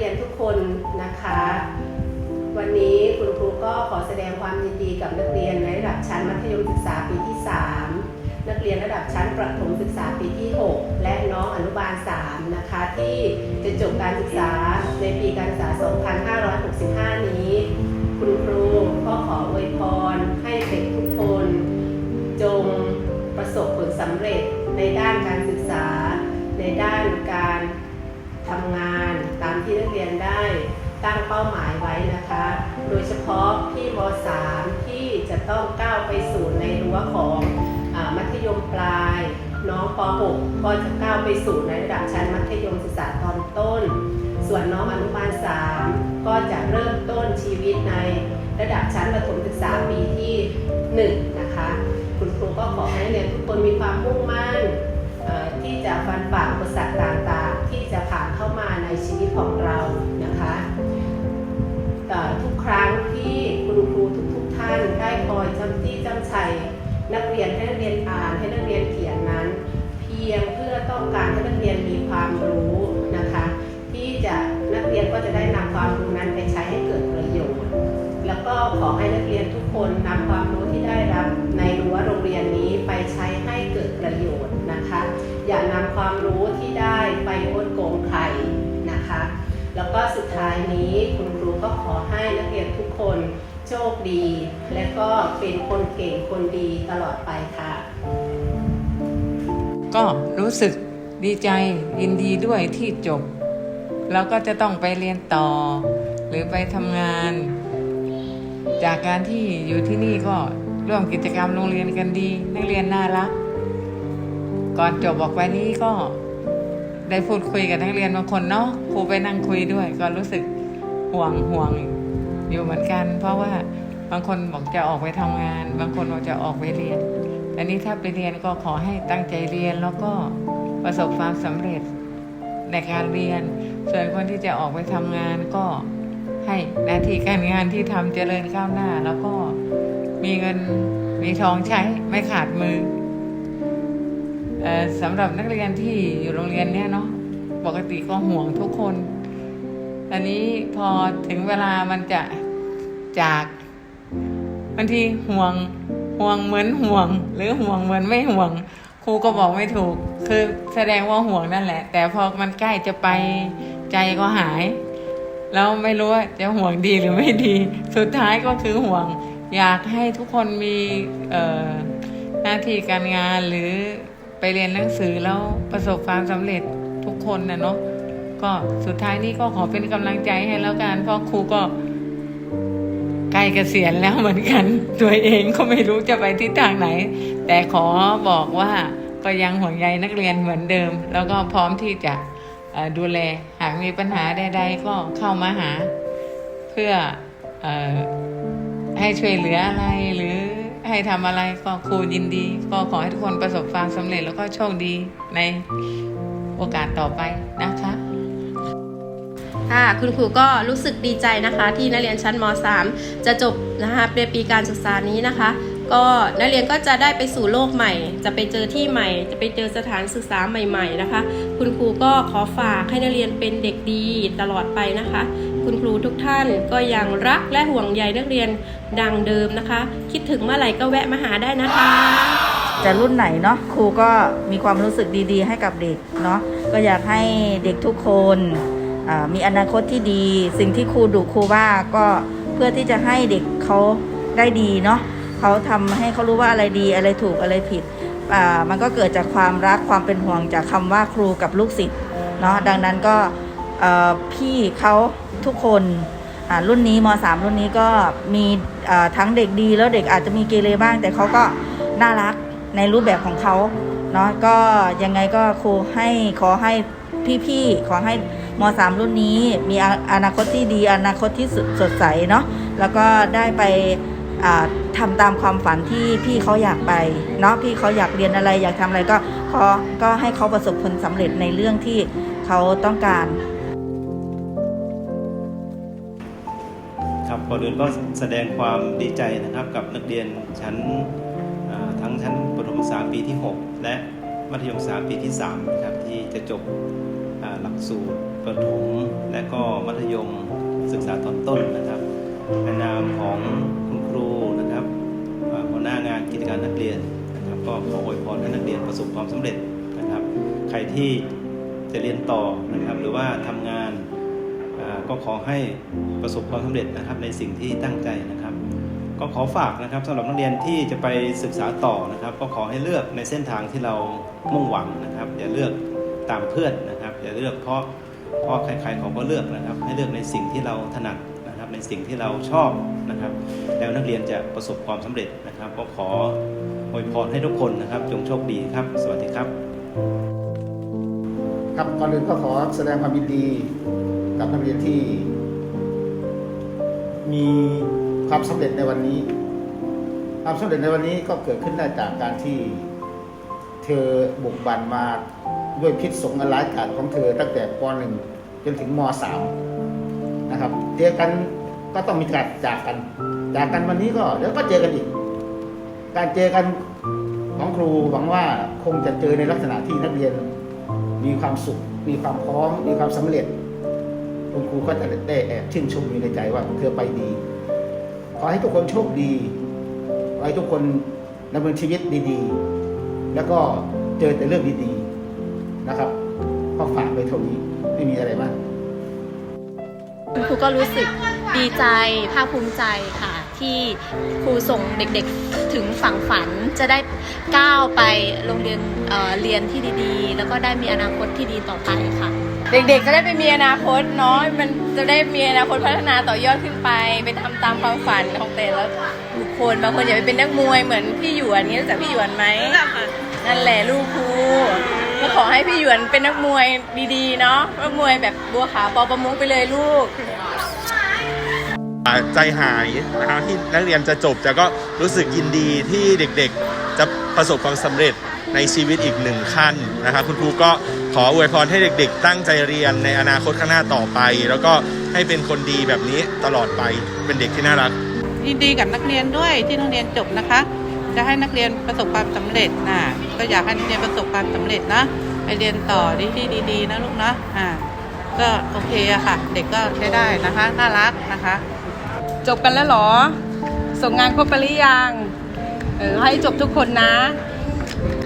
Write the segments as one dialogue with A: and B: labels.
A: รียนทุกคนนะคะ วันนี้คุณครูก็ขอแสดงความยินดีกับนักเรียนในระดับชั้นมัธยมศึกษาปีที่ 3 นักเรียนระดับชั้นประถมศึกษาปีที่ 6 และน้องอนุบาล 3 นะคะ ที่จะจบการศึกษาในปีการศึกษา 2565 นี้ คุณครูก็ขออวยพรให้เด็กทุกคน จงประสบผลสำเร็จในด้านการศึกษา ในด้านการทำงาน ตามที่นักเรียนได้ตั้งเป้าหมายไว้นะคะ โดยเฉพาะพี่ม .3 ที่จะต้องก้าวไปสู่ในรั้วของอมัธยมปลาย น้องป .6 ก็จะก้าวไปสู่ในระดับชั้นมัธยมศึกษาตอนต้น ส่วนน้องอนุบาล 3 ก็จะเริ่มต้นชีวิตในระดับชั้นประถมศึกษาปีที่ 1 นะคะ คุณครูก็ขอให้เรียนทุกคนมีความมุ่งมั่น ที่จะฟันฝ่าอุปสรรคต่างๆ ที่จะผ่านเข้ามาในชีวิตของเรานะคะทุกครั้งที่คุณครูทุกๆท่านได้คอยจำที่จำชัยนักเรียนให้นักเรียนอ่านให้นักเรียนเขียนนั้น เพียงเพื่อต้องการให้นักเรียนมีความรู้นะคะ ที่จะนักเรียนก็จะได้นำความรู้นั้นไปใช้ให้เกิดประโยชน์ แล้วก็ขอให้นักเรียนทุกคนนำความรู้ที่ได้รับ อย่านำความรู้ที่ได้ไปโอนโกงใครนะคะ แล้วก็สุดท้ายนี้คุณครูก็ขอให้นักเรียนทุกคนโชคดี และก็เป็นคนเก่งคนดีตลอดไปค่ะ
B: ก็รู้สึกดีใจยินดีด้วยที่จบ แล้วก็จะต้องไปเรียนต่อ หรือไปทำงาน จากการที่อยู่ที่นี่ก็ร่วมกิจกรรมโรงเรียนกันดี นักเรียนน่ารัก ก่อนจบออกไปนี้ก็ได้พูดคุยกับนักเรียนบางคนเนาะครูไปนั่งคุยด้วย ก็รู้สึกห่วงห่วงอยู่เหมือนกัน เพราะว่าบางคนบอกจะออกไปทำงาน บางคนบอกจะออกไปเรียนอันนี้ถ้าไปเรียนก็ขอให้ตั้งใจเรียนแล้วก็ประสบความสำเร็จในการเรียน ส่วนคนที่จะออกไปทำงานก็ให้หน้าที่การงานที่ทำเจริญก้าวหน้า แล้วก็มีเงินมีทองใช้ไม่ขาดมือ สำหรับนักเรียนที่อยู่โรงเรียนเนี่ยเนาะปกติก็ห่วงทุกคน อันนี้พอถึงเวลามันจะจากบางทีห่วงห่วงเหมือนห่วง หรือห่วงเหมือนไม่ห่วง ครูก็บอกไม่ถูก คือแสดงว่าห่วงนั่นแหละ แต่พอมันใกล้จะไปใจก็หาย แล้วไม่รู้ว่าจะห่วงดีหรือไม่ดี สุดท้ายก็คือห่วง อยากให้ทุกคนมีหน้าที่การงานหรือ ไปเรียนหนังสือแล้วประสบความสำเร็จทุกคนนะเนาะก็สุดท้ายนี้ก็ขอเป็นกำลังใจให้แล้วกันเพราะครูก็ใกล้เกษียณแล้วเหมือนกัน ตัวเองก็ไม่รู้จะไปทิศทางไหน แต่ขอบอกว่าก็ยังห่วงใยนักเรียนเหมือนเดิม แล้วก็พร้อมที่จะดูแลหากมีปัญหาใดๆก็เข้ามาหา เพื่ออให้ช่วยเหลืออะไร ให้ทำอะไรก็ครูยินดี ก็ขอให้ทุกคนประสบความสำเร็จแล้วก็โชคดีในโอกาสต่อไปนะคะ
C: ค่ะคุณครูก็รู้สึกดีใจนะคะ ที่นักเรียนชั้นม .3 จะจบนะคะในปีการศึกษานี้นะคะ ก็นักเรียนก็จะได้ไปสู่โลกใหม่ จะไปเจอที่ใหม่ จะไปเจอสถานศึกษาใหม่ ๆนะคะ คุณครูก็ขอฝากให้นักเรียนเป็นเด็กดีตลอดไปนะคะ คุณครูทุกท่านก็ยังรักและห่วงใยนักเรียนดังเดิมนะคะ คิดถึงเมื่อไหร่ก็แวะมาหาได้นะคะ
D: จะรุ่นไหนเนาะครูก็มีความรู้สึกดีๆ ให้กับเด็กเนาะก็อยากให้เด็กทุกคนมีอนาคตที่ดี สิ่งที่ครูดุครูว่าก็เพื่อที่จะให้เด็กเขาได้ดีเนาะ เขาทำให้เขารู้ว่าอะไรดีอะไรถูกอะไรผิดอ่ามันก็เกิดจากความรักความเป็นห่วงจากคำว่าครูกับลูกศิษย์เนาะดังนั้นก็เอ่อพี่เขาทุกคนอ่ารุ่นนี้ม .3 รุ่นนี้ก็มีอ่าทั้งเด็กดีแล้วเด็กอาจจะมีเกเรบ้าง แต่เขาก็น่ารักในรูปแบบของเขาเนาะก็ยังไงก็ครูให้ขอให้พี่ๆขอให้ม .3 รุ่นนี้มีอนาคตที่ดีอนาคตที่สดใสเนาะแล้วก็ได้ไป อ่าทำตามความฝันที่พี่เขาอยากไปเนาะพี่เขาอยากเรียนอะไรอยากทำอะไรก็ขอก็ให้เขาประสบผลสำเร็จในเรื่องที่เขาต้องการ
E: ครับก่อนอื่นก็แสดงความดีใจนะครับกับนักเรียนชั้นทั้งชั้นประถมศึกษาปีที่ 6 และมัธยมศึกษาปีที่3นะครับที่จะจบหลักสูตรประถมและก็มัธยมศึกษาตอนต้นนะครับในนามของ ประสบความสำเร็จนะครับ ใครที่จะเรียนต่อนะครับ หรือว่าทำงานก็ขอให้ประสบความสำเร็จนะครับในสิ่งที่ตั้งใจนะครับ ก็ขอฝากนะครับสำหรับนักเรียนที่จะไปศึกษาต่อนะครับ ก็ขอให้เลือกในเส้นทางที่เรามุ่งหวังนะครับ อย่าเลือกตามเพื่อนนะครับ อย่าเลือกเพราะเพราะใครๆเขาก็เลือกนะครับ ให้เลือกในสิ่งที่เราถนัดนะครับ ในสิ่งที่เราชอบนะครับ แล้วนักเรียนจะประสบความสำเร็จนะครับ ก็ขอ อวยพรให้ทุกคนนะครับจงโชคดีครับ สวัสดีครับ
F: ครับก่อนอื่นก็ขอแสดงความยินดีกับนักเรียนที่ มีความสำเร็จในวันนี้ ความสำเร็จในวันนี้ก็เกิดขึ้นได้จากการที่เธอบุกบันมาด้วยพิษสงอันร้ายกาจของเธอตั้งแต่ป .1 จนถึงม .3 นะครับเจอกันก็ต้องมีการจากกัน จากกันวันนี้ก็เดี๋ยวก็เจอกันอีก การเจอกันของครูหวังว่าคงจะเจอในลักษณะที่นักเรียนมีความสุข มีความพร้อม มีความสำเร็จคุณครูก็จะได้แอบชื่นชมอยู่ในใจว่าเธอไปดี ขอให้ทุกคนโชคดีขอให้ทุกคนดำเนินชีวิตดีๆ แล้วก็เจอแต่เรื่องดีๆนะครับ ก็ฝากไปเท่านี้ไม่มีอะไรมาก
G: คุณครูก็รู้สึกดีใจภาคภูมิใจค่ะ ที่ครูส่งเด็กๆถึงฝั่งฝันจะได้ก้าวไปโรงเรียนเอ่อเรียนที่ดีๆ แล้วก็ได้มีอนาคตที่ดีต่อไปค่ะ
H: เด็กๆ จะได้ไปมีอนาคตเนาะมันจะได้มีอนาคตพัฒนาต่อยอดขึ้นไป ไปทำตามความฝันของแต่ละบุคคลบางคนอยากไปเป็นนักมวยเหมือนพี่หยวนนี้รู้จักพี่หยวนไหม นั่นแหละลูกครูก็ขอให้พี่หยวนเป็นนักมวยดีๆ เนาะนักมวยแบบบัวขาวปอประมุกไปเลยลูก
I: อ่า ใจหายนะครับที่นักเรียนจะจบแต่ก็รู้สึกยินดีที่เด็กๆ จะประสบความสำเร็จในชีวิตอีกหนึ่งขั้นนะครับคุณครูก็ขออวยพรให้เด็ก ๆ ตั้งใจเรียนในอนาคตข้างหน้าต่อไป แล้วก็ให้เป็นคนดีแบบนี้ตลอดไปเป็นเด็กที่น่ารัก
J: ยินดีกับนักเรียนด้วยที่นักเรียนจบนะคะ จะให้นักเรียนประสบความสำเร็จนะก็อยากให้นักเรียนประสบความสำเร็จนะไปเรียนต่อที่ดีๆนะลูกนะอ่าก็โอเคอะค่ะ เด็กก็ใช้ได้นะคะ น่ารักนะคะ
H: จบกันแล้วหรอ ส่งงานครบไปหรือยังเออให้จบทุกคนนะ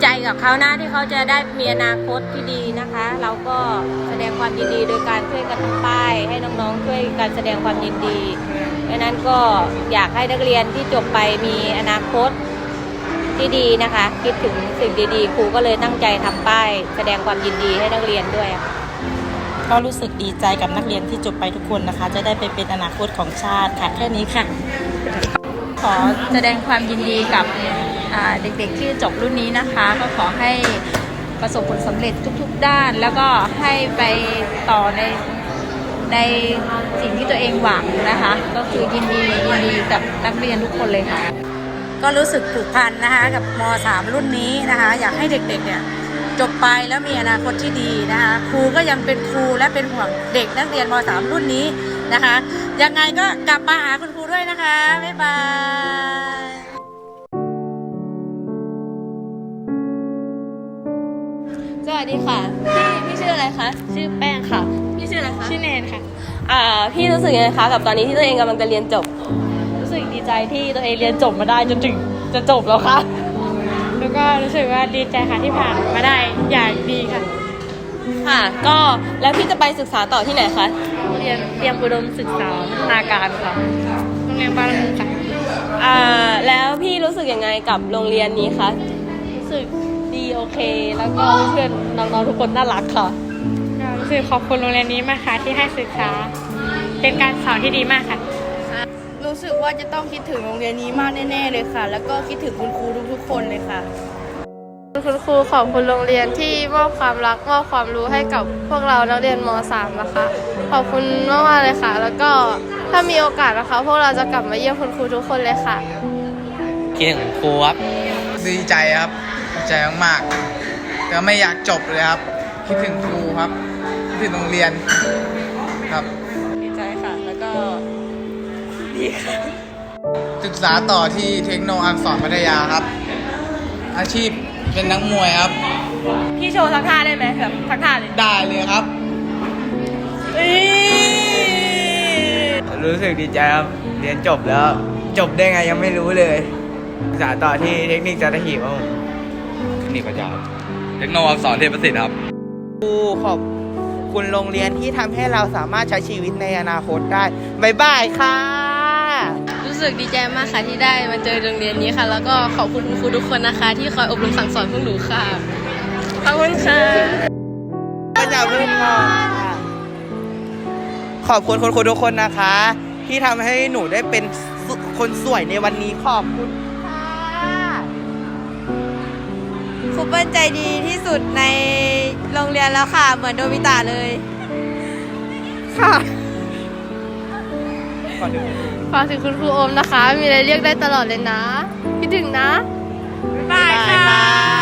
G: ใจกับเขาหน้าที่เขาจะได้มีอนาคตที่ดีนะคะ เราก็แสดงความยินดีโดยการช่วยกันทำป้าย ให้น้องๆช่วยกันแสดงความยินดีดังนั้นก็อยากให้นักเรียนที่จบไปมีอนาคตที่ดีนะคะ คิดถึงสิ่งดีๆครูก็เลยตั้งใจทำป้าย แสดงความยินดีให้นักเรียนด้วยค่ะ
K: ก็รู้สึกดีใจกับนักเรียนที่จบไปทุกคนนะคะ จะได้ไปเป็นอนาคตของชาติค่ะแค่นี้ค่ะ
H: ขอแสดงความยินดีกับเด็กๆที่จบรุ่นนี้นะคะ ก็ขอให้ประสบผลสำเร็จทุกๆด้าน แล้วก็ให้ไปต่อในในสิ่งที่ตัวเองหวังนะคะ ก็คือยินดียินดีกับนักเรียนทุกคนเลยค่ะ
K: ก็รู้สึกผูกพันนะคะ กับม .3 รุ่นนี้นะคะ อยากให้เด็กๆเนี่ย จบไปแล้วมีอนาคตที่ดีนะคะ ครูก็ยังเป็นครูและเป็นห่วงเด็กนักเรียนม .3 รุ่นนี้นะคะ ยังไงก็กลับมาหาคุณครูด้วยนะคะ บ๊ายบาย
G: สวัสดีค่ะ พี่พี่ชื่ออะไรคะ ชื่อแป้งค่ะ พี่ชื่ออะไรคะ ชื่อแนนค่ะ อ่า พี่รู้สึกยังไงคะกับตอนนี้ที่ตัวเองกำลังจะเรียนจบ รู้สึกดีใจที่ตัวเองเรียนจบมาได้จนถึงจะจบแล้วค่ะ
L: แล้วก็รู้สึกว่าดีใจค่ะที่ผ่านมาได้อย่างดีค่ะ
G: ค่ะ ก็แล้วพี่จะไปศึกษาต่อที่ไหนคะ
L: เรียนเตรียมอุดมศึกษาพัฒนาการค่ะโรงเรียนบางละมุงค่ะ
G: อ่า แล้วพี่รู้สึกยังไงกับโรงเรียนนี้คะ
L: รู้สึกดีโอเค แล้วก็เพื่อนน้องๆทุกคนน่ารักค่ะ ก็รู้สึกขอบคุณโรงเรียนนี้มากค่ะที่ให้ศึกษาเป็นการสอนที่ดีมากค่ะ
H: รู้สึกว่าจะต้องคิดถึงโรงเรียนนี้มากแน่ ๆ เลยค่ะ แล้วก็คิดถึงคุณครูทุกๆคนเลยค่ะ
L: คุณครูขอบคุณโรงเรียนที่มอบความรักมอบความรู้ให้กับพวกเรานักเรียนม .3 นะคะขอบคุณมากๆเลยค่ะ แล้วก็ถ้ามีโอกาสนะคะ พวกเราจะกลับมาเยี่ยมคุณครูทุกคนเลยค่ะ
M: คิดถึงครูครับดีใจครับดีใจมากๆแต่ไม่อยากจบเลยครับ คิดถึงครูครับคิดถึงโรงเรียนครับ ศึกษาต่อที่เทคโนอักษรพัทยาครับ อาชีพเป็นนักมวยครับ
H: พี่โชว์ทักท่าได้ไหมแบบทักท่าเลย
M: ได้เลยครับ
N: รู้สึกดีใจครับ เรียนจบแล้ว จบได้ไงยังไม่รู้เลยศึกษาต่อที่เทคนิคจัตหีบครับผม
O: เทคนิคปัญญาเทคโนโลยีสอนเทพประสิทธิ์ครับ
N: ครูขอบคุณโรงเรียนที่ทำให้เราสามารถใช้ชีวิตในอนาคตได้ บ๊ายบายค่ะ
P: รู้ สึกดีใจมากค่ะที่ได้มาเจอโรงเรียนนี้ค่ะ แล้วก็ขอบคุณคุณครูทุกคนนะคะ ที่คอยอบรมสั่งสอนพวกหนูค่ะ ขอบคุณค่ะ
N: ก็จะพึ่งงอนค่ะขอบคุณคุณครูทุกคนนะคะ ที่ทำให้หนูได้เป็นสุคนสวยในวันนี้ขอบคุณค่ะ
Q: ครูเปิ้ลใจดีที่สุดในโรงเรียนแล้วค่ะ เหมือนโดมิตะเลย ค่ะ
N: ก่อนอื่น
P: ฝากถึงคุณครูโอมนะคะ มีอะไรเรียกได้ตลอดเลยนะคิดถึงนะ บ๊ายบายค่ะ